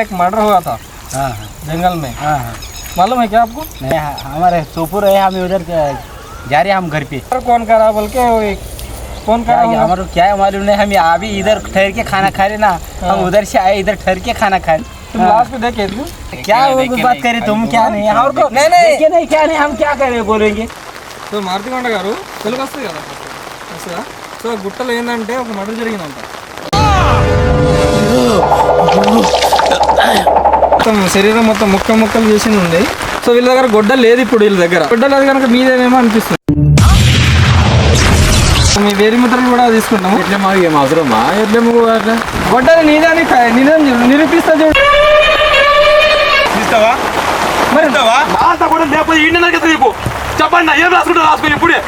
एक मर्डर हुआ था हाँ हाँ जंगल में हाँ हाँ मालूम है क्या आपको नहीं हाँ, हमारे सोपुर है हम उधर जा- जा रहे हैं हम घर पे और कौन करा बोल के वो एक कौन क्या करा है, होगा? हमारे को क्या है मालूम नहीं हम अभी इधर ठहर के खाना खा रहे ना हम हाँ। उधर से आए इधर ठहर के खाना खाए तुम लास्ट में देखे थे क्या वो बात करे तुम क्या नहीं और को नहीं, नहीं। देखे नहीं क्या नहीं हम क्या करें बोलेंगे సో మారుతికొండ గారు తెలుగు వస్తుంది కదా వస్తుందా సో గుట్టలో ఏంటంటే ఒక మర్డర్ జరిగిందంట మొత్తం శరీరం మొత్తం ముక్క ముక్కలు చేసింది ఉంది. సో వీళ్ళ దగ్గర గొడ్డ లేదు ఇప్పుడు వీళ్ళ దగ్గర. గొడ్డ లేదు కనుక మీదేమేమో అనిపిస్తుంది. మీ వేరి ముద్రలు కూడా తీసుకుంటాము. ఎట్లా మాకు ఏం అవసరమా? ఎట్లా అట్లా? గొడ్డలు నీదే అని క- నిజం చెప్పు, నిరూపిస్తా చూడు. మరి చెప్పండి ఏం రాసుకుంటా రాసుకుని ఇప్పుడే.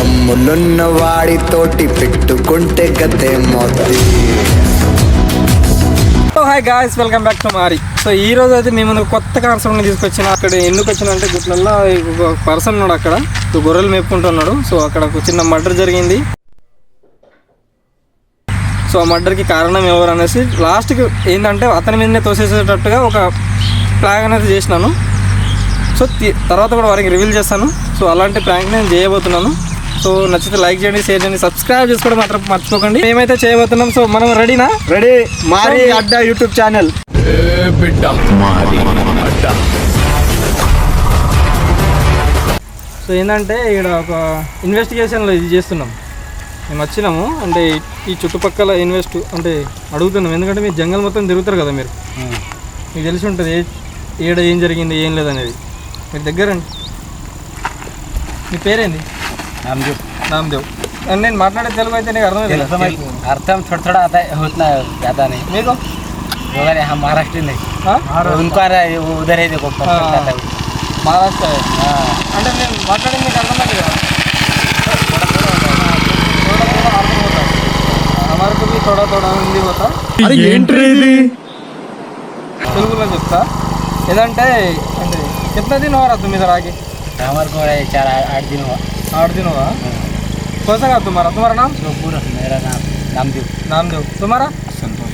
తమ్ములున్న వాడితోటి పెట్టుకుంటే గతే మొత్తి hi guys welcome back to మారి సో ఈ రోజు అయితే మీ ముందు కొత్త కాన్సెప్ట్ని తీసుకొచ్చిన అక్కడ ఎందుకు వచ్చిన అంటే ఒక పర్సన్ ఉన్నాడు అక్కడ గొర్రెలు మేపుకుంటున్నాడు. సో అక్కడ ఒక చిన్న మర్డర్ జరిగింది. సో ఆ మర్డర్కి కారణం ఎవరు అనేసి లాస్ట్కి ఏంటంటే అతని మీదనే తోసేసేటట్టుగా ఒక ప్లాగ్ అనేది చేసినాను. సో తర్వాత కూడా వారికి రివీల్ చేస్తాను. సో అలాంటి ప్రాంక్ నేను చేయబోతున్నాను. సో నచ్చితే లైక్ చేయండి షేర్ చేయండి సబ్స్క్రైబ్ చేసుకోవడం మాత్రం మర్చిపోకండి. మేమైతే చేయబోతున్నాం సో మనం రెడీనా రెడీ మారి అడ్డా యూట్యూబ్ ఛానల్ సో ఏంటంటే ఇక్కడ ఒక ఇన్వెస్టిగేషన్లో ఇది చేస్తున్నాం. మేము వచ్చినాము అంటే ఈ చుట్టుపక్కల ఇన్వెస్ట్ అంటే అడుగుతున్నాం. ఎందుకంటే మీరు జంగల్ మొత్తం తిరుగుతారు కదా మీరు. మీకు తెలిసి ఉంటుంది ఏడ ఏం జరిగింది ఏం లేదనేది. మీరు దగ్గరండి మీ పేరేంది? हम जो రామ్దేవ్ అండ్ నేను మాట్లాడే తెలుగు అయితే నీకు అర్థం अर्थम थोड़ा थोड़ा आता है उतना ज़्यादा नहीं మీకు मगर हम महाराष्ट्र नहीं ఆ? उनको आ रहा है वो उधर है देखो perfect हाँ। आता है वो। మహారాష్ట్ర हाँ అంటే నేను మాట్లాడేది మీకు అర్థమైంది కదా थोड़ा थोड़ा अर्थम होता है हमारे को भी थोड़ा थोड़ा हिंदी होता తెలుగులో చెప్తా ఏదంటే అంటే कितना दिन हो रहा तुम इधर आके हमारे को है चार आठ दिन होगा। कौन सा गाँव तुम्हारा? तुम्हारा नाम? मेरा नाम नामदेव नामदेव तुम्हारा? संतोष।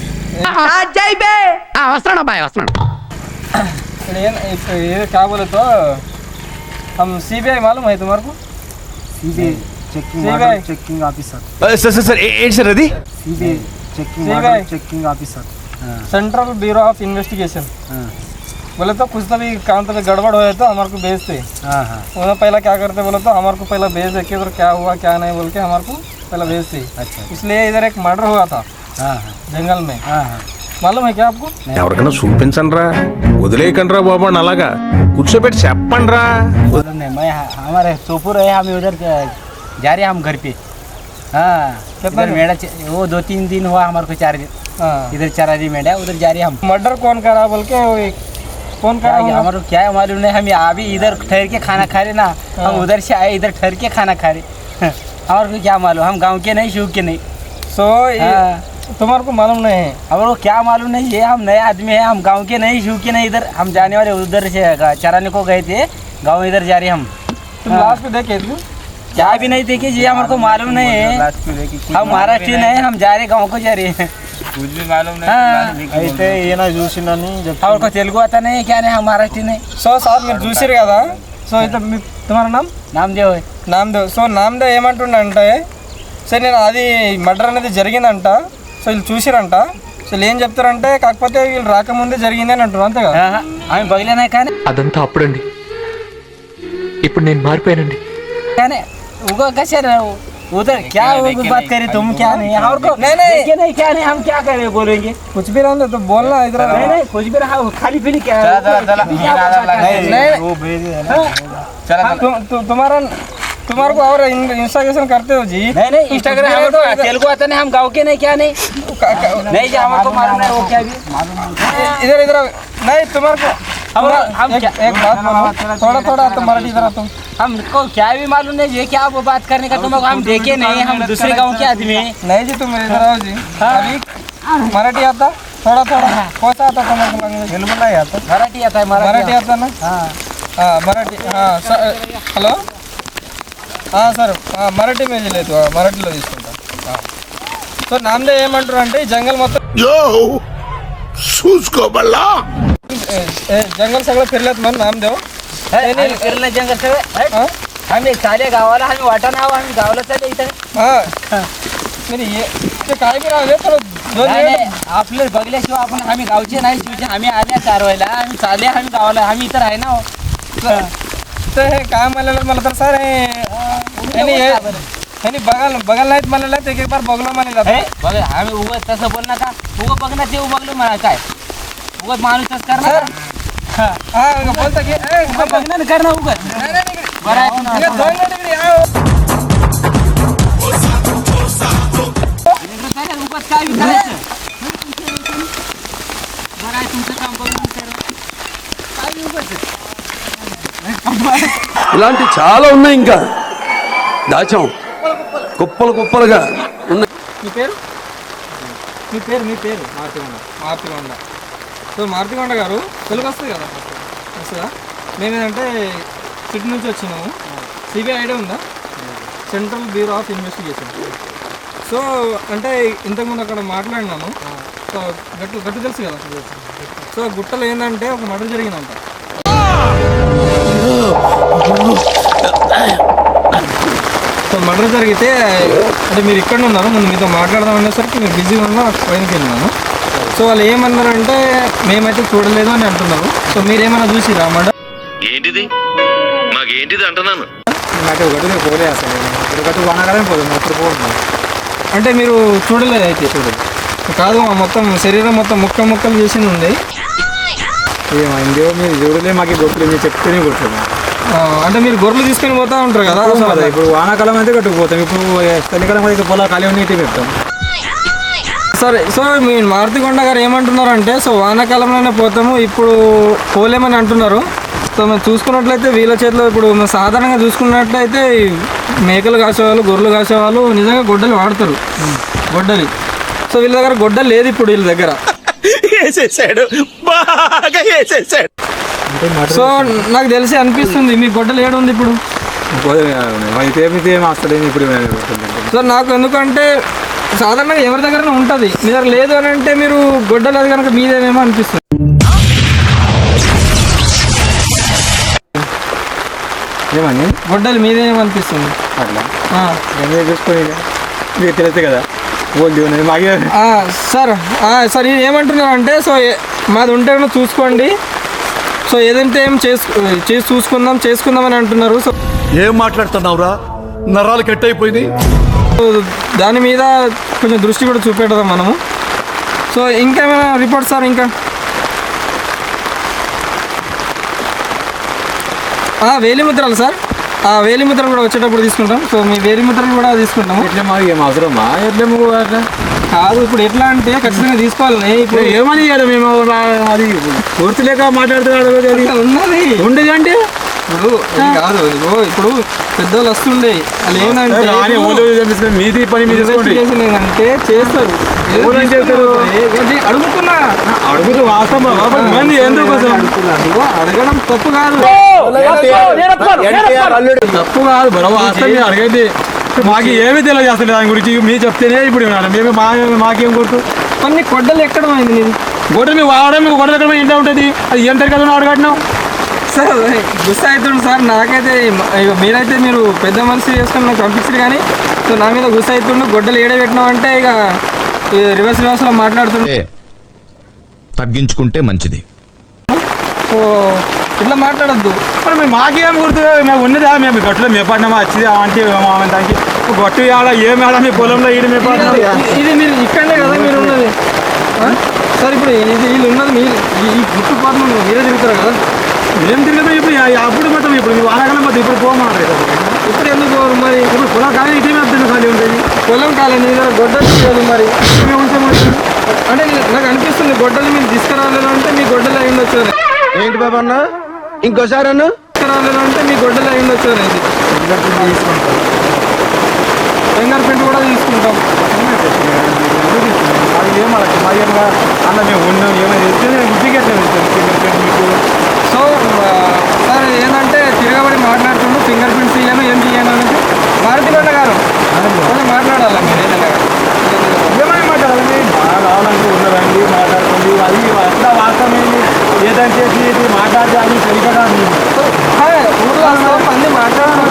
क्या बोले तो? हम सीबीआई मालूम है तुम्हारे को? CBI checking checking officer sir sir sir checking checking officer central bureau of investigation बोले तो कुछ तो भी काम तो भी गड़बड़ हो तो हमारे को भेजते हाँ हाँ उन्होंने पहला क्या करते बोले तो हमारे को पहला भेज दे के उधर क्या हुआ क्या नहीं बोल के हमारे को पहला भेजते अच्छा इसलिए इधर एक मर्डर हुआ था हाँ हाँ जंगल में हाँ हाँ मालूम है क्या आपको ఎవరికైనా చూపించండి రా వదిలేయకండి రా బాబు అని అలాగా కూర్చోబెట్టి చెప్పండి రా बोलो नहीं मैं हमारे सोपुर है हम उधर जा- जा रहे हैं हम घर पे हाँ कितना इधर दिन? मेढ़ा च- वो दो तीन दिन हुआ हमारे को चार दिन हाँ इधर चार दिन मेढ़ा उधर जा रहे हैं हम मर्डर कौन करा बोल के वो एक कौन क्या है, हमारे क्या है मालूम नहीं हम अभी इधर ठहर के खाना खा रहे ना हाँ। हम उधर से आए इधर ठहर के खाना खा रहे। हमारे को क्या मालूम हम गाँव के नहीं शूक के नहीं। सो ये हाँ। तुम्हारे को मालूम नहीं है? हमारे को क्या मालूम नहीं ये हम नए आदमी हैं हम गाँव के नहीं शूक के नहीं इधर हम जाने वाले उधर से चराने को गए थे गाँव इधर जा रहे हम। तुम हाँ। लास्ट में देखे थे? क्या भी नहीं देखे जी हमारे को मालूम नहीं है। हम महाराष्ट्र नहीं। हम जा रहे गाँव को जा रहे हैं भी हाँ। అయితే ఈయన చూసిందని చెప్తా తెలుగు అతనే కానీ మరాఠీ సో సార్ మీరు చూసారు కదా సో అయితే మీ తుమార నామ్ నామదేవ్ నామదేవ్ సో నామదేవ్ ఏమంటుండే సో నేను అది మర్డర్ అనేది జరిగిందంట సో వీళ్ళు చూసిరంట సో ఏం చెప్తారంటే కాకపోతే వీళ్ళు రాకముందే జరిగింది అని అంటారు అంతే కదా? ఆమె పగిలేనా కానీ? అదంతా అప్పుడండి. ఇప్పుడు నేను మారిపోయానండి. కానీ ఒక్కొక్కసారి उधर क्या वो बात करे तुम क्या नहीं और को नहीं, नहीं। देखे नहीं क्या नहीं हम क्या करें बोलेंगे। कुछ भी रहने तो बोलना इधर नहीं नहीं कुछ भी रहा खाली पीली क्या नहीं, नहीं। हाँ, तुम तुम- तुम्हारा तुम्हारे को और इंस्टाग्रेशन करते हो जी। नहीं नहीं इंस्टाग्राम हमें तो तेलुगु आता नहीं हम गाँव के नहीं क्या नहीं? का- नहीं जी हमारे को मालूम नहीं वो क्या भी। इधर इधर नहीं तुम्हारे को हम- तुम्हारा- हम एक, क्या- एक बात बोलो थोड़ा थोड़ा तुम मराठी इधर आ तुम हमको क्या भी मालूम नहीं ये क्या वो बात करने का तुमको हम देखे नहीं हम दूसरे गांव के आदमी हैं नहीं जी तुम इधर आओ जी अभी मराठी आता थोड़ा थोड़ा कौन सा आता तुम्हारे को लैंग्वेज तेलुगु नहीं आता मराठी आता है मराठी मराठी आता ना हाँ हाँ मराठी हाँ सर హలో సార్ మరాఠీ మీద లేదు మరాఠీలో తీసుకుంటా సో నామదే ఏమంటారు అంటే ఈ జంగల్ మొత్తం చూసుకోబల్లా जंगल सगळं फिरल्यात म्हण नामदेव है, आम्ही फिरलं जंगल सगळं. है? आम्ही चाले गावाला आम्ही वाटा नाव आम्ही गावाला चालले इथं. हा. नाही हे ते काय बी राहिले तर दोन नाही, मिनिटं- नाही, आपलं बघल्याशिवाय आपण आम्ही गावचे नाही शिवचे आम्ही आल्या चारवायला आम्ही चालले आम्ही गावाला आम्ही इथं आहे. ना हो. तर हे काय म्हणलेलं मला तर सर हे हे बघायला बघायला नाहीत म्हणलेलं एक एक बार बघलो म्हणलेलं. हे, बघ आम्ही उगत तसं बोल नका. उगं बघ ना ते बघलो म्हणा काय? उगत माणूस तसं करणार हा बोलता की ए, उगं बघ ना कर ना उगत नाही, नाही, इकडे. बरं आहे इकडे पुन्हा. दोन मिनिटं इकडे या, हो. इकडं काय नाही, उगाच काय विचारायचं बरं आहे तुमचं काम बघून करा. काय उगाच ఇలాంటి చాలా ఉన్నాయి ఇంకా దాచాం కుప్పలు కుప్పలుగా ఉన్నాయి మీ పేరు మీ పేరు మీ పేరు మార్తిగొండ మార్తిగొండ సో మారుతికొండ గారు తెలుగు వస్తుంది కదా వస్తుందా? మేము ఏంటంటే సిటీ నుంచి వచ్చినాము. సిబిఐ ఐడియా ఉందా? Central bureau of investigation. So అంటే ఇంతకుముందు అక్కడ మాట్లాడినాను సో గట్టు గట్టు తెలుసు కదా? సో గుట్టలు ఏంటంటే ఒక మర్డర్ జరిగిందంట. సో మర్డర్ జరిగితే అంటే మీరు ఇక్కడ ఉన్నారు ముందు మీతో మాట్లాడదాం అనేసరికి మీరు బిజీగా ఉన్నా పైనకి వెళ్ళినాను సో వాళ్ళు ఏమన్నారంటే మేమైతే చూడలేదు అని అంటున్నారు. సో మీరేమైనా చూసిరా మర్డర్ ఏంటిది? మాకేంటిది అంటున్నాను? నాకు ఒకటి పోలే అసలు. ఒకటి వానకాలం పోదు అప్పుడు పోదు. అంటే మీరు చూడలేదు అయితే చూడలేదు కాదు మొత్తం శరీరం మొత్తం ముక్క ముక్కలు చేసింది ఉంది. ఏమైందో మీరు చూడలే మాకు గొప్పలు మీరు చెప్తేనే కొట్టలేదు ఆ, అంటే మీరు గొర్రెలు తీసుకొని పోతా ఉంటారు కదా ఇప్పుడు వానాకాలం అయితే కట్టుకుపోతాం. ఇప్పుడు చలికాలం అయితే పొలాలు ఖాళీ ఉన్నాయి పెడతాం. సరే సో మీ మారుతికొండ గారు ఏమంటున్నారంటే సో వానాకాలంలోనే పోతాము ఇప్పుడు పోలేమని అంటున్నారు. సో మేము చూసుకున్నట్లయితే వీళ్ళ చేతిలో ఇప్పుడు మేము సాధారణంగా చూసుకున్నట్లయితే మేకలు కాసేవాళ్ళు గొర్రెలు కాసేవాళ్ళు నిజంగా గొడ్డలు వాడతారు. గొడ్డలి. సో వీళ్ళ దగ్గర గొడ్డలు లేదు ఇప్పుడు వీళ్ళ దగ్గర. వేసేసాడు. బాగా వేసేసాడు. సో నాకు తెలిసి అనిపిస్తుంది మీ గొడ్డలు ఏడు ఉంది ఇప్పుడు అయితే అయితే ఏం వస్తలేదు ఇప్పుడు సో నాకు ఎందుకంటే సాధారణంగా ఎవరి దగ్గర ఉంటుంది. మీ దగ్గర లేదు అని అంటే మీరు గొడ్డలు అది కనుక మీదేమేమో అనిపిస్తుంది. ఏమని గొడ్డలు మీదేమో అనిపిస్తుంది. అట్లా? ఆ. నేను చూసుకొని మీకు తెలుసు కదా. సార్ ఆ, సార్ ఇది ఏమంటున్నారు అంటే సో మాది ఉంటే చూసుకోండి. సో ఏదంటే ఏం చేసు చేసి చూసుకుందాం చేసుకుందాం అని అంటున్నారు. సో ఏం మాట్లాడుతున్నావురా? నరాలు కట్ అయిపోయింది దాని మీద కొంచెం దృష్టి కూడా చూపెడదాం మనము. సో ఇంకేమైనా రిపోర్ట్ సార్ ఇంకా? ఆ, వేలిముద్రలు సార్. ఆ వేలిముద్రలు కూడా వచ్చేటప్పుడు తీసుకుంటాం. సో మీ వేలిముద్రలు కూడా తీసుకుంటాము. ఎట్లా మాకు ఏం అవసరమా? ఎట్లా కాదు ఇప్పుడు ఎట్లా అంటే ఖచ్చితంగా తీసుకోవాలి. ఇప్పుడు ఏమని మేము? అది పూర్తి లేక మాట్లాడుతున్నాడు ఉన్నది. ఉండేది అంటే? ఇప్పుడు కాదు ఇదిగో ఇప్పుడు పెద్దోళ్ళు వస్తుండే. వాళ్ళు ఏంటంటే మీది పని ఏంటంటే చేస్తారు. అడుగుతున్నా. అడుగుతూ వాస్తవం అడగడం తప్పు కాదు. తప్పు కాదు బరవ వాస్తవం అడగండి. మాకు ఏమీ తెలియదు అసలు దాని గురించి? మీరు చెప్తేనే ఇప్పుడు మేము మా మాకేం గుర్తు? కొన్ని కొడ్డలు ఎక్కడం అయింది గొడ్డలు మీకు వాడడం మీకు గొడ్డలు ఎక్కడ ఇంట్లో ఉంటుంది అది ఏం తరగతి అడగట్టినాం సార్ గుస్తా అవుతుంది సార్. నాకైతే మీరైతే మీరు పెద్ద మనిషి చేసుకుని నాకు పంపించారు కానీ సో నా మీద గుస్తా అవుతుండు గొడ్డలు ఏడ పెట్టినాం అంటే ఇక రివర్స్ రివర్స్లో మాట్లాడుతుండే. తగ్గించుకుంటే మంచిది. సో ఇట్లా మాట్లాడద్దు. మరి మేము మాకేం గుర్తు? మేము ఉన్నదా? మేము గట్టులో మేపడినామా వచ్చింది అంటే దానికి గట్టు ఆడ ఏం ఆడ మీ పొలంలో ఈడు మేపడినా ఇది- ఇది మీరు ఇక్కడనే కదా మీరు ఉన్నది? సార్ ఇప్పుడు ఇది వీళ్ళు ఉన్నది మీరు ఈ- ఈ గుట్టు పాటలు మీరే తిరుగుతారు కదా. ఏం తిరుగుతాం ఇప్పుడు? అప్పుడు మొత్తం ఇప్పుడు మీ వానాకాలం మొత్తం ఇప్పుడు పోమన్నారు ఇప్పుడు ఎందుకు పోరు మరి? ఇప్పుడు పొలం కానీ ఇటే మేపుతుంది ఖాళీ ఉంటుంది పొలం దగ్గర గొడ్డలు మరి. మేము ఉంటే మరి అంటే నాకు అనిపిస్తుంది గొడ్డలు మీరు తీసుకురాలేదు అంటే మీ గొడ్డలు అయి ఉండొచ్చు అని. ఏంటి బాబా అన్న? ఇంకోసారి అన్న? తీసుకురాలేదు అంటే మీ గొడ్డలు అయి ఉండొచ్చు అని ఇది. ఫింగర్ ప్రింట్ కూడా తీసుకుంటాం. అది ఏం అలా మరి అన్న మేము ఉన్నాం ఏమైనా చేస్తే ఇంటికి మీకు సో సార్ ఏంటంటే తిరగబడి మాట్లాడుతుండు ఫింగర్ ప్రింట్స్ ఇయ్యాను ఏం చేయను అనేది మారుతి గొడ్డ గారు కొంచెం మాట్లాడాలి మీరు ఏదైనా ఏమైనా మాట్లాడాలి బాగా రావాలంటే ఉన్నదండి మాట్లాడుతుంది అది అట్లా వాస్తవం ఏంటి ఏదైనా చేసి ఇది మాట్లాడితే అది సరిగ్గా మీరు ఆ, ఊర్లో వస్తాం, అన్ని మాట్లాడుతున్నారు.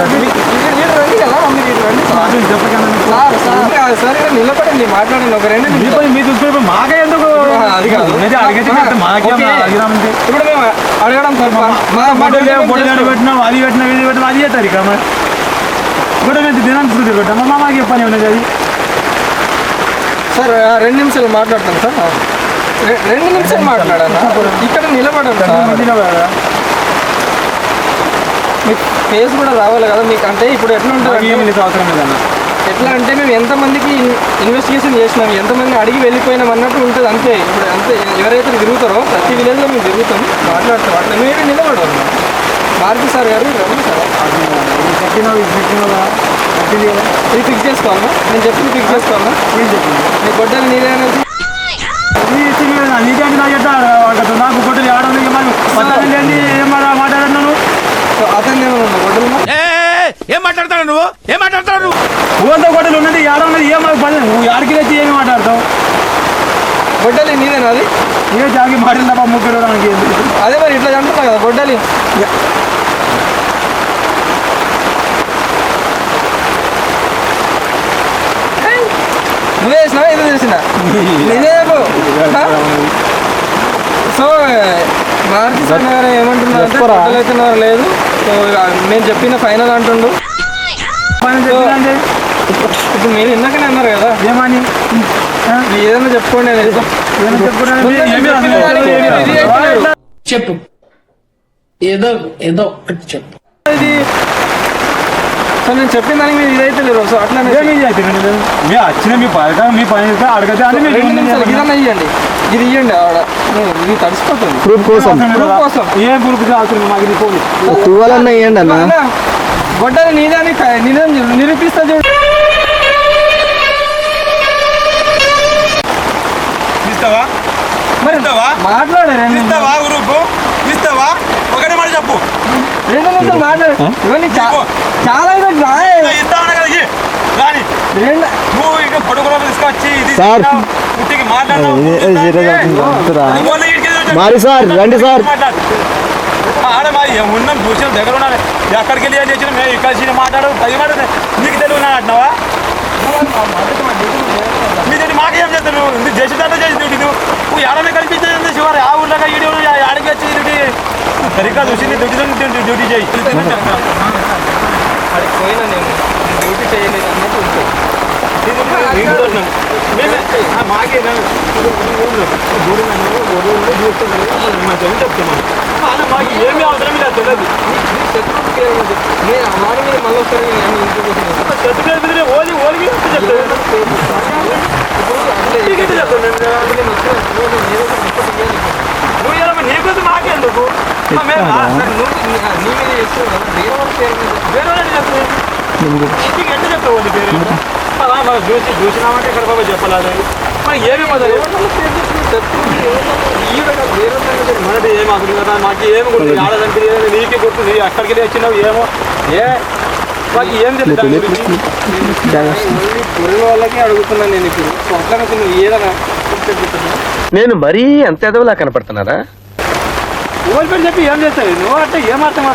రండి కదా, మమ్మీ రండి. మాటలు చెప్పకండి సార్, కాదు సార్, నిలబడండి మాట్లాడండి ఒక రెండు మీ చూసుకుని మాకే ఎందుకు? అది కాదు. ఇప్పుడు మేము అడగడం సార్. పెట్టినాం అది పెట్టినాం ఇది పెట్టినాం అది చేస్తారు ఇక మరి. కూడా మేము దినానికి శృతి పెట్టాం? మా మాకు చెప్పని ఉన్నది అది? సార్ రెండు నిమిషాలు మాట్లాడతాను సార్. రెండు నిమిషాలు మాట్లాడాలా? ఇక్కడ నిలబడండి సార్. మీకు ఫేస్ కూడా రావాలి కదా మీకు అంటే ఇప్పుడు ఎట్లా ఉంటుంది అవసరం లేదన్న. ఎట్లా అంటే మేము ఎంతమందికి ఇన్వెస్టిగేషన్ చేసినాం ఎంతమంది అడిగి వెళ్ళిపోయినాం అన్నట్టు ఉంటుంది అంతే. ఇప్పుడు అంతే ఎవరైతే తిరుగుతారో ప్రతి విలేజ్లో మేము తిరుగుతాం. మాట్లాడతాం అట్లా మీరు నిలబడరు మారుతి సార్ గారు రండి సార్. ఇది ఫిక్స్ చేసుకోవాలా నేను చెప్పింది ఫిక్స్ చేసుకోవాలా ఏం చెప్పింది. మీ గొడ్డలు నీదే నీకేంటి నా చెట్ట వాళ్ళతో నాకు కొట్టలు ఆడడం మరి. మొత్తం లేని ఏం మాట- మాట్లాడుతున్నాను సో అతను గొడ్డలు ఏం మాట్లాడతాడు నువ్వు? ఏం మాట్లాడతాడు నువ్వు? ఊళ్ళో కొట్టలు ఉన్నది ఆడ ఉన్నది ఏం మాకు పని? నువ్వు ఆడికి తెచ్చి ఏమి మాట్లాడతావు? గొడ్డలి నీదేనా అది? ఏ జాగి మాటలు తప్ప ముగ్గురు? అదే మరి ఇట్లా అంటున్నా కదా గొడ్డలి. నువ్వే వేసినావా ఏదో చేసిన నేనే చెప్పు? సో మారుతి సార్ గారు ఏమంటున్నారు గొడ్డలు లేదు. సో నేను చెప్పిన ఫైనల్ అంటుండు. ఇప్పుడు మీరు ఇందాకనే అన్నారు కదా. ఏమని? ఏదైనా చెప్పుకోండి. చెప్పు. ఏదో ఏదో ఒకటి చెప్పు. ఇది సో నేను చెప్పిన దానికి మీరు ఇదైతే లేరు సో అట్లానే ఏమి అయితే మీ వచ్చిన మీ పథకం మీ పని అడగతే అని ఇదన్నా ఇవ్వండి ఇది ఇవ్వండి ఆవిడ ఇది తడిసిపోతుంది. ప్రూఫ్ కోసం. ప్రూఫ్ కోసం. ఏ గ్రూప్ అవసరం మాకు ఇది తువ్వాలన్నా ఇవ్వండి అన్న. అన్న, గొడ్డలి నీదే అని క- నిజం చెప్పు, నిరూపిస్తా చూడు. ఇస్తావా? మరి. ఇస్తావా? గ్రూప్ ఇస్తావా ఒకటే మాట చెప్పు. రెండు నిమిషాలు మాట్లాడు. చాలా. ఇస్తావా కదా రాని. రెండు నువ్వు సార్. మారి సార్ రండి సార్. ఉన్నాం చూసిన దగ్గర ఉన్నాను ఎక్కడికి వెళ్ళి ఏం చేసిన మేము ఇక్కడ మాట్లాడు పది మాట నీకు తెలుగు అంటున్నావా? నీది మాకేం చేస్తావు నువ్వు? చేసి నువ్వు? ఇది నువ్వు కనిపించేది శివారు? ఆ ఊర్లో ఈడియో ఆడికి వచ్చి డ్యూటీ సరిగ్గా చూసి నీ డ్యూటీ డ్యూటీ చేయి. పోయినా నేను. డ్యూటీ చేయలేదు అన్నట్టు ఉంటుంది మాకే మాకు ఏమీ అవసరం లేదు తెలియదు నేను ఆ మీద మళ్ళీ ఒకసారి చెట్టు మీద ఓలి ఓలికి చెప్తాను నువ్వు ఎలా నీ మాకెందుకు మేము నీ- మీద వేరే పేరు మీద వేరే చెప్తాను ఎంత చెప్తావు వాళ్ళ పేరు? అలా మనం చూసి చూసినామంటే ఇక్కడ బాబా చెప్పలేదు. మనకి ఏమి మొదలు మనది ఏమి అసలు కదా? మాకు ఏమి గుర్తు ఆడదంటే నీకే గుర్తు నీ అక్కడికి వెళ్ళి వచ్చినావు ఏమో? ఏ? మాకు ఏం తెలుసు? పురుగు వాళ్ళకి అడుగుతున్నాను నేను ఇప్పుడు నాకు నువ్వు ఏదైనా నేను మరీ అంత ఎదవలా కనపడుతున్నారా? పేరు చెప్పి ఏం చేస్తావు? నువ్వు అంటే ఏం అర్థం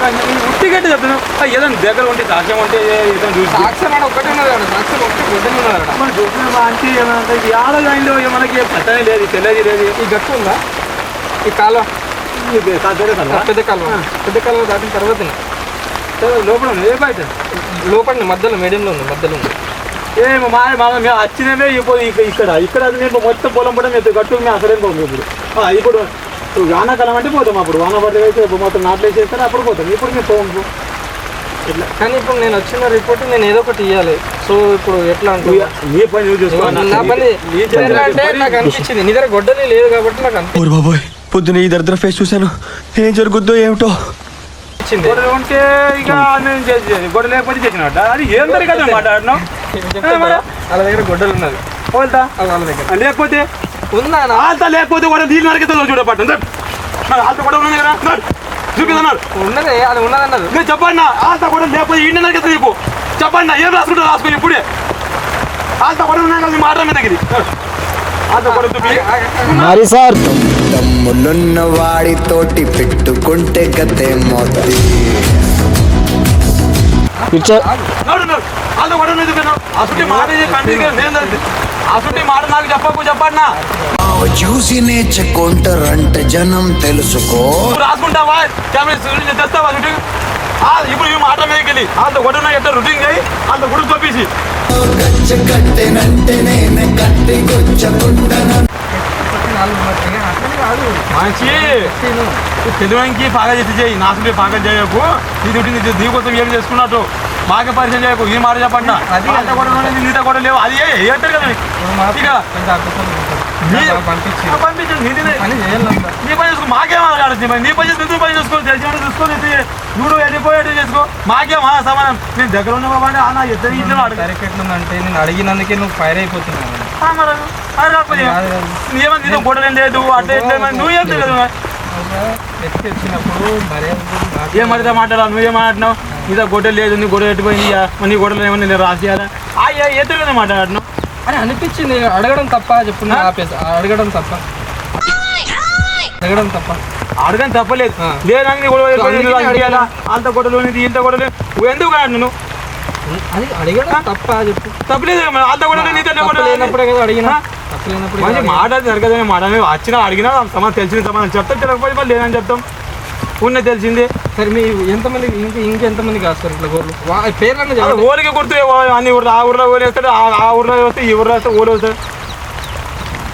ఉట్టిగట్టు చెప్తున్నావు. ఆ, ఏదైనా దగ్గర ఉంటే సాక్ష్యం ఉంటే ఏదో చూసి సాక్ష్యం ఆడ ఒక్కటే ఉన్నది ఆడ సాక్ష్యం ఒకటి గుడ్డలు ఉన్నది ఆడ మనం చూసిన అంటే ఏమంటే ఈ ఆడదానిలో మనకి పట్టనే లేదు తెలియదు లేదు. ఈ గట్టు ఉందా? ఈ కాలువ? కదా పెద్ద కాలువ పెద్ద కాలువ. దాటిన తర్వాత లోపల ఉంది. ఏ బయట? లోపల మధ్యలో మీడియంలో ఉంది. మధ్యలో ఉంది. ఏమో మా మా మేము వచ్చినమే ఇప్పుడు ఇక- ఇక్కడ. ఇక్కడ అది మేము మొత్తం పొలం పడడం మేము గట్టు మేము అసలేం పోము ఆ, ఇప్పుడు ఇప్పుడు వానాకాలం అంటే పోతాం అప్పుడు. వాన పడితే అయితే మొత్తం నాట్లు వేసేస్తారు అప్పుడు పోతాం. ఇప్పుడు మేము పోము కానీ ఇప్పుడు నేను వచ్చిన రిపోర్ట్ నేను ఏదో ఒకటి ఇవ్వాలి సో ఇప్పుడు ఎట్లా అంటే నీ పని నువ్వు చూసుకో. నా పని అంటే నాకు అనిపించింది. నీ దగ్గర గొడ్డలి లేదు కాబట్టి నాకు ఓరు బాబోయ్ పొద్దున ఈ దరిద్ర ఫేస్ చూశాను. ఏం జరుగుద్దో ఏమిటో? అనిపించింది. గొడవ ఉంటే ఇక మేము చేసి గొడవ లేకపోతే చేసినట్ట అది ఏం జరిగదు మాట్లాడినాం వాళ్ళ దగ్గర గొడ్డలు ఉన్నది. వాళ్ళ దగ్గర. లేకపోతే ఉందా? ఆల్తా లేకపోతే కూడా నీళ్ళు నరికితే చూడపట్టు ఆల్తా కూడా ఉన్నది కదా? చూపిదన్నారు ఉన్నదే అది ఉన్నదన్నది. నేను చెప్పండి నా ఆల్తా కూడా లేకపోతే ఇంటి నరికితే రేపు చెప్పండి నా ఏం రాసుకుంటా రాసుకుని ఇప్పుడే? ఆల్తా కూడా ఉన్నాయి కదా మాట మీద దగ్గర మరి సార్. తమ్ములున్న వాడితోటి పెట్టుకుంటే గతే మోతి చెప్పన్నా. చూసి నేర్చుకుంటారంట జనం తెలుసుకో రాసుకుంటావా తెస్తావా ఇప్పుడు ఈ మాట మీదకి వెళ్ళి. అంత కొడున ఎట్ట రొటీన్ చేయి అంత గుడి చూపించి గచ్చ కట్టెనంటే నేను కట్టి గుచ్చకుంటాను మంచి తెలుగుకి బాగా చేసి చేయి. నాసుడి బాగా చేయకు. ఇది ఉంటుంది ఇది నీ కోసం ఏం చేసుకున్నట్టు బాగా పరిచయం చేయకు. ఈ మాట చెప్పండి. అది అంత కూడా నీతో కూడా లేవు. అది ఏంటారు కదా నీ- పని చేసుకో. మాకేం ఆడాడు నీ పని చేసి నువ్వు పని చేసుకో? తెలిసిన చూసుకొని నువ్వు ఎడిపోయేట్టు చేసుకో. మాకేం ఆ సమానం. నేను దగ్గర ఉన్న బాబా అన్న ఇద్దరు నేను అడిగినందుకే నువ్వు ఫైర్ అయిపోతున్నావు. ఏమన్నా నీతో గొడవలు లేదు అంటే ఇట్లా ఏమన్నా. నువ్వు ఏం తెలియదు ఏం మరిదా మాట్లాడాలి? నువ్వేం మాట్లాడినావు? నీతో గొడవ లేదు నీ గొడవ ఎట్టిపోయింది నీ గొడవలు ఏమన్నా నేను రాసియాలా ఆ ఎదురుగానే మాట్లాడినావు? అని అనిపించింది అడగడం తప్ప చెప్పు అడగడం తప్ప. అడగడం తప్ప. అడగని తప్పలేదు. లేదని గొడవ? అంత గొడవలు ఇంత గొడవలు నువ్వు ఎందుకు నువ్వు? అది అడగడం తప్ప చెప్పు. తప్పలేదు అంత గొడవలు నీతో గొడవ లేనప్పుడే కదా అడిగినా. మంచి మాట్లాడి జరగదని మాట వచ్చినా అడిగినా సమాధానం తెలిసిన సమాధానం చెప్తాం తెలియకపోతే మళ్ళీ లేదని చెప్తాం ఉన్న తెలిసిందే. సరే మీ ఎంతమంది ఇంక ఇంకెంతమంది కాస్తారు ఇట్లా గోర్లు? పేర్లన్నీ ఊరికి గుర్తు అన్ని ఊర్లో ఆ ఊర్లో ఊరు వేస్తాడు ఆ- ఆ ఊర్లో వస్తే ఈ ఊర్లో వస్తే ఊరు వస్తాడు.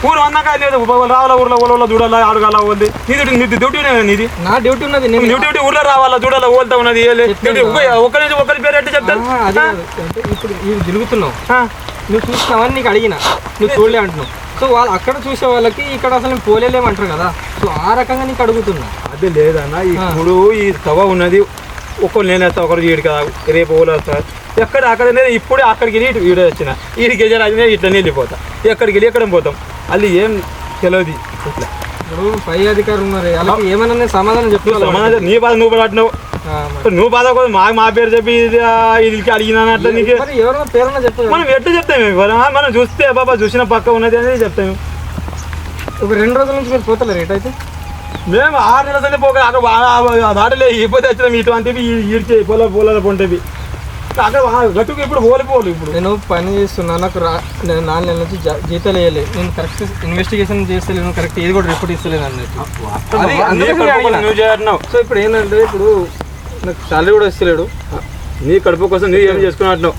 ఊరు అన్నాక లేదు. రావాలా ఊర్లో ఊళ్ళో చూడాలా అడగాల ఓల్ది నీది నీది డ్యూటీ నీది? నా డ్యూటీ ఉన్నది నేను నీ డ్యూటీ ఊర్లో రావాలా చూడాలా ఓల్తా ఉన్నది. డ్యూటీ ఒక్క నుంచి ఒకరి పేరు ఎట్టు చెప్తాను? ఇప్పుడు ఇవి తిరుగుతున్నావు. ఆ. నువ్వు చూసినావని నీకు అడిగిన. నువ్వు చూడలే అంటున్నావు. సో వాళ్ళు అక్కడ చూసే వాళ్ళకి ఇక్కడ అసలు నేను పోలేలేమంటారు కదా. సో ఆ రకంగా నీకు అడుగుతున్నా. అది లేదన్న ఇప్పుడు ఈ తవ ఉన్నది ఒకరు నేను వేస్తా ఒకరు ఈడు కదా. రేపు ఓలు వస్తారు ఎక్కడ అక్కడ ఇప్పుడే అక్కడికి వెళ్ళి ఈడ వచ్చిన. ఈడికి వెళ్ళి అది నేను ఇట్లా వెళ్ళిపోతా. ఎక్కడికి వెళ్ళి ఎక్కడ పోతాం? అది ఏం తెలియదు ఇట్లా ఇప్పుడు పై అధికారులు ఉన్నారు ఏమన్నా నేను సమాధానం చెప్తున్నా సమాధానం నీ బాధ నువ్వు పడుతున్నావు నువ్వు బాధ కూడా మా మా పేరు చెప్పి ఇది, అడిగినా అట్లా నీకు ఎవరైనా చెప్పు మనం ఎట్లా చెప్తాం మేము ఇవాళ? మనం చూస్తే బాబా చూసిన పక్క ఉన్నది అనేది చెప్తాము ఒక రెండు రోజుల నుంచి మీరు పోతలేరు అయితే మేము ఆరు నెలల పోక అక్కడ దాటలే ఇపోతే వచ్చినాం ఇటు అంటే ఈడ్చే పొల పొలాల పొంటేవి అక్కడ ఇప్పుడు పోలిపోలు ఇప్పుడు. నేను పని చేస్తున్నా నాకు రా నేను నాలుగు నెలల నుంచి జా- జీతాలు వేయలే. నేను కరెక్ట్ ఇన్వెస్టిగేషన్ చేస్తలేను కరెక్ట్ ఏది కూడా రిపోర్ట్ ఇస్తలేను అన్నట్టు. నీ సో ఇప్పుడు ఏంటంటే ఇప్పుడు నాకు శాలరీ కూడా ఇస్తలేడు. నీ కడుపు కోసం నువ్వు ఏం చేసుకున్నట్టు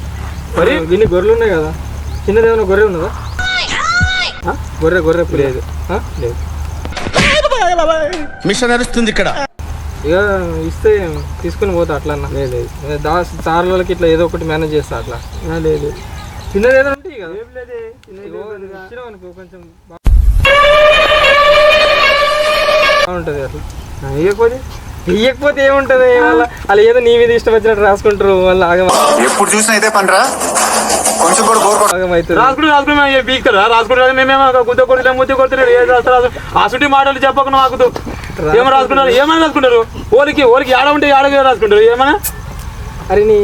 మరి దీన్ని గొర్రెలు ఉన్నాయి కదా? చిన్నది ఏమైనా గొర్రె ఉన్నదా? గొర్రె గొర్రె లేదు. లేదు. మిషన్ నడుస్తుంది ఇక్కడ. ఇక ఇస్తే తీసుకొని పోతా అట్లా అన్న లేదు. లేదు దా సార్లకి ఇట్లా ఏదో ఒకటి మేనేజ్ చేస్తా అట్లా. లేదు. చిన్నది ఏదో ఉంటాయి కదా ఇచ్చినావు అనుకో కొంచెం బాగుంటుంది అట్లా. ఇవ్వకపోతే ఇవ్వకపోతే ఏముంటుంది? వాళ్ళ వాళ్ళు ఏదో నీ మీద ఇష్టం వచ్చినట్టు రాసుకుంటారు వాళ్ళు ఆగం ఎప్పుడు చూసినా ఇదే పనిరా? కొంచెం కూడా రాసుకుంటే బీక్తారా రాసుకుంటే మేమేమో గుద్ద కొడితే ముద్ద కొడుతున్నాడు ఏం రాస్తారు? అసుటి మాటలు చెప్పకుండా మాకు ఏమో రాసుకుంటారు ఏమైనా రాసుకుంటారు ఓలికి ఓలికి ఏడ ఉంటే ఏడ రాసుకుంటారు ఏమైనా? అరే నీ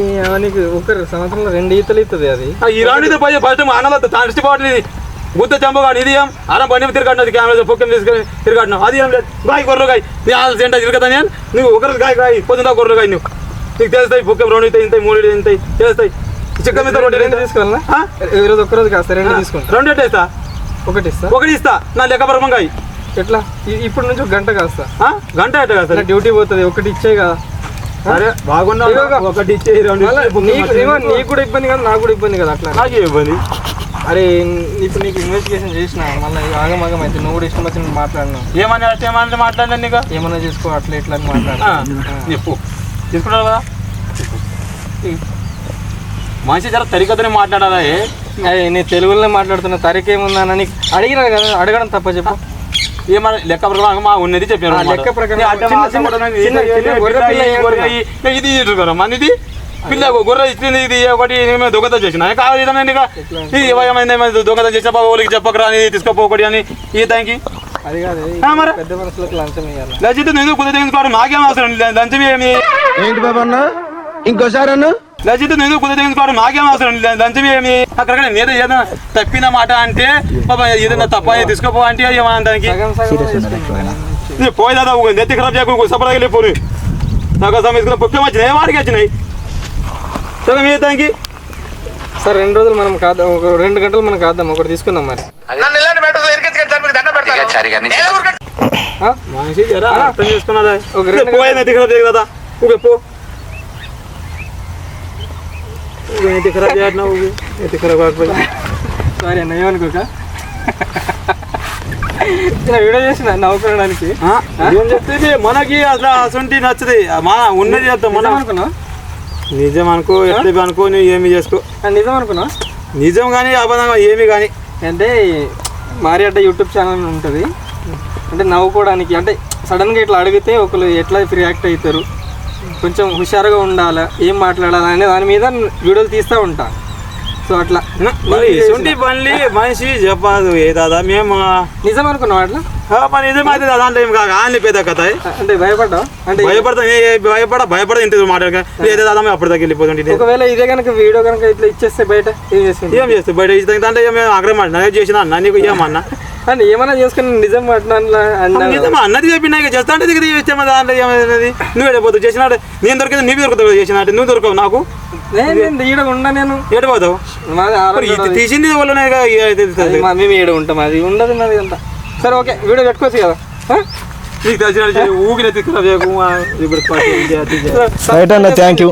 నీకు ఒక సంవత్సరంలో రెండు ఈతలు ఇస్తుంది అది. ఈ రాణి పోయి ఫస్ట్ అన్నలో తాను పోవట్లేదు గుద్ద చంపగాడు ఇది ఏం? అన్న బండి తిరగట్టినది కెమెరా పొక్కం తీసుకొని తిరగట్టినావు అది ఏం లేదు. గాయ గొర్రెలు గాయ. నీ ఆలు తింటా తిరగదా నేను నువ్వు ఒకరు గాయ గాయ. పొద్దున గొర్రెలు గాయ నువ్వు. నీకు తెలుస్తాయి పొక్కం రెండు ఇంత ఇంత మూడు ఇంత తెలుస్తాయి. చిక్క మీద రెండు రెండు ఆ? ఈరోజు ఒక్కరోజు కాస్త రెండు తీసుకుంటా. రెండు ఇస్తా. ఒకటి ఇస్తా. ఒకటి ఇస్తా. నా లెక్క ఎట్లా? ఇప్పుడు నుంచి ఒక గంట కాస్తా? గంట ఎట్ట నా డ్యూటీ పోతుంది ఒకటి ఇచ్చే కదా. సరే బాగున్నా ఇదిగో. ఒకటి ఇచ్చే నీకు కూడా ఇబ్బంది కదా నాకు కూడా ఇబ్బంది కదా అట్లా. నాకే ఇవ్వండి అరే ఇప్పుడు నీకు ఇన్వెస్టిగేషన్ చేసిన మళ్ళీ ఆగం ఆగం అయితే నువ్వు కూడా ఇష్టం వచ్చినట్టు మాట్లాడినావు. ఏమని అంటే ఏమని మాట్లాడినా నీకు? ఏమన్నా చేసుకో అట్లా ఇట్లా మాట్లాడినా చెప్పు. తీసుకుంటావు? కదా మనిషి జర తరికతనే మాట్లాడాలా ఏ? నేను తెలుగులోనే మాట్లాడుతున్నా తరిక ఏముందా అని నీకు అడిగినా కదా అడగడం తప్ప చెప్పు. ఏమన్నా లెక్క ప్రకారం మా ఉన్నది చెప్పాను ఆ, లెక్క ప్రకారం చిన్న- చిన్న- చిన్న- చిన్న గొర్రె పిల్ల ఏం ఇది ఇటుకోరా మనది పిల్ల గొర్రె ఇచ్చింది ఇది ఒకటి నేను దొంగతనం చేసిన కాదు. ఇది ఏమైంది ఏమైంది దొంగతనం చేసిన వాళ్ళకి చెప్పకరా అని తీసుకోపోకూడదు అని ఈ దానికి? అది కాదు? పెద్ద మనుషులకు లంచం ఇవ్వాలి లచ్చిత నేను కుదిరి తీసుకోవడం నాకేం అవసరం. లంచం ఏమి? ఏంటి బాబా అన్న ఇంకోసారి అన్న. నచ్చితే నేను కుదిరి తెగించుకోవడం నాకేం అవసరం. లంచం ఏమి? అక్కడ ఏదో ఏదైనా తప్పిన మాట అంటే బాబా ఏదైనా తప్ప తీసుకోపో అంటే ఏమన్నా దానికి సగం సగం ఇది పోయి దాదా ఊ నెత్తి ఖరాబ్ చేయకుండా సపరేట్గా వెళ్ళిపోయి నాకు అసలు తీసుకున్న పొక్కే వచ్చినాయి వాడికి వచ్చినాయి? సగం ఏ దానికి? సార్ రెండు రోజులు మనం కాదు ఒక రెండు గంటలు మనం కాద్దాం ఒకటి తీసుకుందాం మరి. ఆ? మనిషి జరా. అర్థం చేసుకున్నదా ఒక రెండు కదా పో. ఖరాబ్ ఖరాబ్ సారీ అన్న ఏమనుకోక ఇలా వీడియో చేసిన నవ్వుకోవడానికి. ఏం చెప్తుంది? మనకి అసలు అసంటి నచ్చది. మా ఉన్నది నిజం మనం. అనుకున్నావు నిజం అనుకో ఎట్లా అనుకో నువ్వు ఏమి చేసుకో. నిజం అనుకున్నావు నిజం కానీ అబద్ధం ఏమి కానీ. అంటే మారి అడ్డ యూట్యూబ్ ఛానల్ ఉంటుంది. అంటే నవ్వుకోవడానికి అంటే సడన్గా ఇట్లా అడిగితే ఒకరు ఎట్లా రియాక్ట్ అవుతారు? కొంచెం హుషారుగా ఉండాలా ఏం మాట్లాడాలా అనే దాని మీద వీడియోలు తీస్తూ ఉంటా. సో అట్లా. మరి ఎటువంటి బండ్లి మనిషి చెప్పదు ఏ దాదా మేము నిజం అనుకున్నావు అట్లా? మరి నిజమైతే దాంట్లో ఏం కాక ఆన్లీ పెద్ద కథ. అంటే భయపడ్డావు? అంటే భయపడతా భయపడ భయపడ ఇంటి మాట్లాడక. ఏదో దాదా మేము అప్పటి దాకా వెళ్ళిపోతుంటే ఒకవేళ ఇదే కనుక వీడియో కనుక ఇట్లా ఇచ్చేస్తే బయట ఏం చేస్తుంది ఏం చేస్తే బయట ఇస్తే దాంట్లో ఏం అగ్రహం అన్నా చేసిన అన్న నీకు ఏమన్నా అంటే ఏమైనా చేసుకుని నిజం నిజమా అన్నది చెప్పినా ఇక చేస్తా అంటే దిగి ఇచ్చామా దాంట్లో ఏమైనది నువ్వు ఎడిపోతావు చేసినాడు? నేను దొరికింది నీకు దొరుకుతావు చేసినట్టు నువ్వు దొరకవు నాకు? నేను ఈడ ఉండా నేను. ఇది తీసింది వల్లనే మేము ఈడ ఉంటాం అది ఉండదు మాది అంతా. సరే ఓకే వీడియో పెట్టుకోవచ్చు కదా? నీకు తెలిసిన ఊగిన అన్న థ్యాంక్ యూ